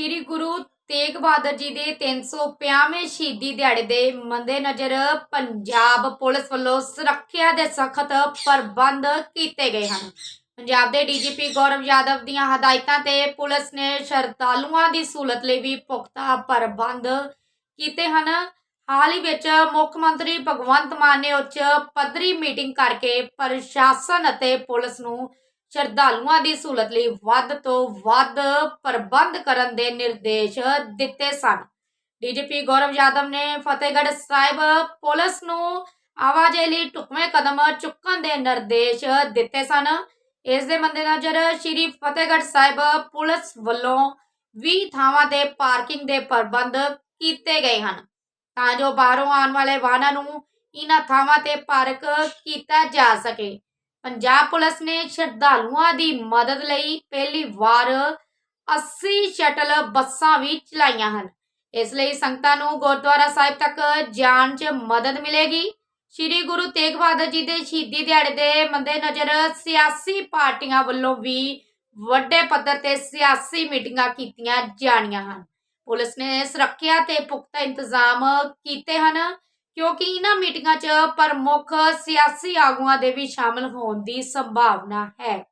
ਸ੍ਰੀ ਗੁਰੂ ਤੇਗ ਬਹਾਦਰ ਜੀ ਦੇ 350ਵੇਂ ਸ਼ਹੀਦੀ ਦਿਹਾੜੇ ਦੇ ਮੱਦੇਨਜ਼ਰ ਪੰਜਾਬ ਪੁਲਿਸ ਵੱਲੋਂ ਸੁਰੱਖਿਆ ਦੇ ਸਖਤ ਪ੍ਰਬੰਧ ਕੀਤੇ ਗਏ ਹਨ। ਪੰਜਾਬ ਦੇ ਡੀਜੀਪੀ ਗੌਰਵ ਯਾਦਵ ਦੀਆਂ ਹਦਾਇਤਾਂ ਤੇ ਪੁਲਿਸ ਨੇ ਸ਼ਰਧਾਲੂਆਂ ਦੀ ਸਹੂਲਤ ਲਈ ਵੀ ਪੁਖਤਾ ਪ੍ਰਬੰਧ ਕੀਤੇ ਹਨ। ਹਾਲ ਹੀ ਵਿੱਚ ਮੁੱਖ ਮੰਤਰੀ ਭਗਵੰਤ ਮਾਨ ਨੇ ਉੱਚ ਪੱਧਰੀ ਮੀਟਿੰਗ ਕਰਕੇ ਪ੍ਰਸ਼ਾਸਨ ਅਤੇ ਪੁਲਿਸ ਨੂੰ ਸ਼ਰਧਾਲੂਆਂ ਦੀ ਸਹੂਲਤ ਲਈ ਵੱਧ ਤੋਂ ਵੱਧ ਪ੍ਰਬੰਧ ਕਰਨ ਦੇ ਨਿਰਦੇਸ਼ ਦਿੱਤੇ ਸਨ। ਡੀਜੀਪੀ ਗੌਰਵ ਯਾਦਵ ਨੇ ਫਤਿਹਗੜ੍ਹ ਸਾਹਿਬ ਪੁਲਿਸ ਨੂੰ ਆਵਾਜਾਈ ਲਈ ਢੁਕਵੇਂ ਕਦਮ ਚੁੱਕਣ ਦੇ ਨਿਰਦੇਸ਼ ਦਿੱਤੇ ਸਨ। ਇਸ ਦੇ ਮੱਦੇਨਜ਼ਰ ਸ਼੍ਰੀ ਫਤਿਹਗੜ੍ਹ ਸਾਹਿਬ ਪੁਲਿਸ ਵੱਲੋਂ 20 ਥਾਵਾਂ ਤੇ ਪਾਰਕਿੰਗ ਦੇ ਪ੍ਰਬੰਧ ਕੀਤੇ ਗਏ ਹਨ। ਤਾਂ ਜੋ ਬਾਹਰੋਂ ਆਉਣ ਵਾਲੇ ਵਾਹਨਾਂ ਨੂੰ ਇਹਨਾਂ ਥਾਵਾਂ ਤੇ ਪਾਰਕ ਕੀਤਾ ਜਾ ਸਕੇ। ਪੰਜਾਬ ਪੁਲਿਸ ਨੇ ਸ਼ਰਧਾਲੂਆਂ ਦੀ ਮਦਦ ਲਈ ਪਹਿਲੀ ਵਾਰ 80 ਸ਼ਟਲ ਬੱਸਾਂ ਵੀ ਚਲਾਈਆਂ ਹਨ। ਇਸ ਲਈ ਸੰਗਤਾਂ ਨੂੰ ਗੁਰਦੁਆਰਾ ਸਾਹਿਬ ਤੱਕ ਜਾਣ 'ਚ ਮਦਦ ਮਿਲੇਗੀ। ਸ੍ਰੀ ਗੁਰੂ ਤੇਗ ਬਹਾਦਰ ਜੀ ਦੇ ਸ਼ਹੀਦੀ ਦਿਹਾੜੇ ਦੇ ਮੱਦੇਨਜ਼ਰ ਸਿਆਸੀ ਪਾਰਟੀਆਂ ਵੱਲੋਂ ਵੀ ਵੱਡੇ ਪੱਧਰ ਤੇ ਸਿਆਸੀ ਮੀਟਿੰਗਾਂ ਕੀਤੀਆਂ ਜਾਣੀਆਂ ਹਨ। ਪੁਲਿਸ ਨੇ ਸੁਰੱਖਿਆ ਤੇ ਪੁਖਤਾ ਇੰਤਜ਼ਾਮ ਕੀਤੇ ਹਨ। ਕਿਉਂਕਿ ਇਹਨਾਂ ਮੀਟਿੰਗਾਂ 'ਚ ਪ੍ਰਮੁੱਖ ਸਿਆਸੀ ਆਗੂਆਂ ਦੇ ਵੀ ਸ਼ਾਮਲ ਹੋਣ ਦੀ ਸੰਭਾਵਨਾ ਹੈ।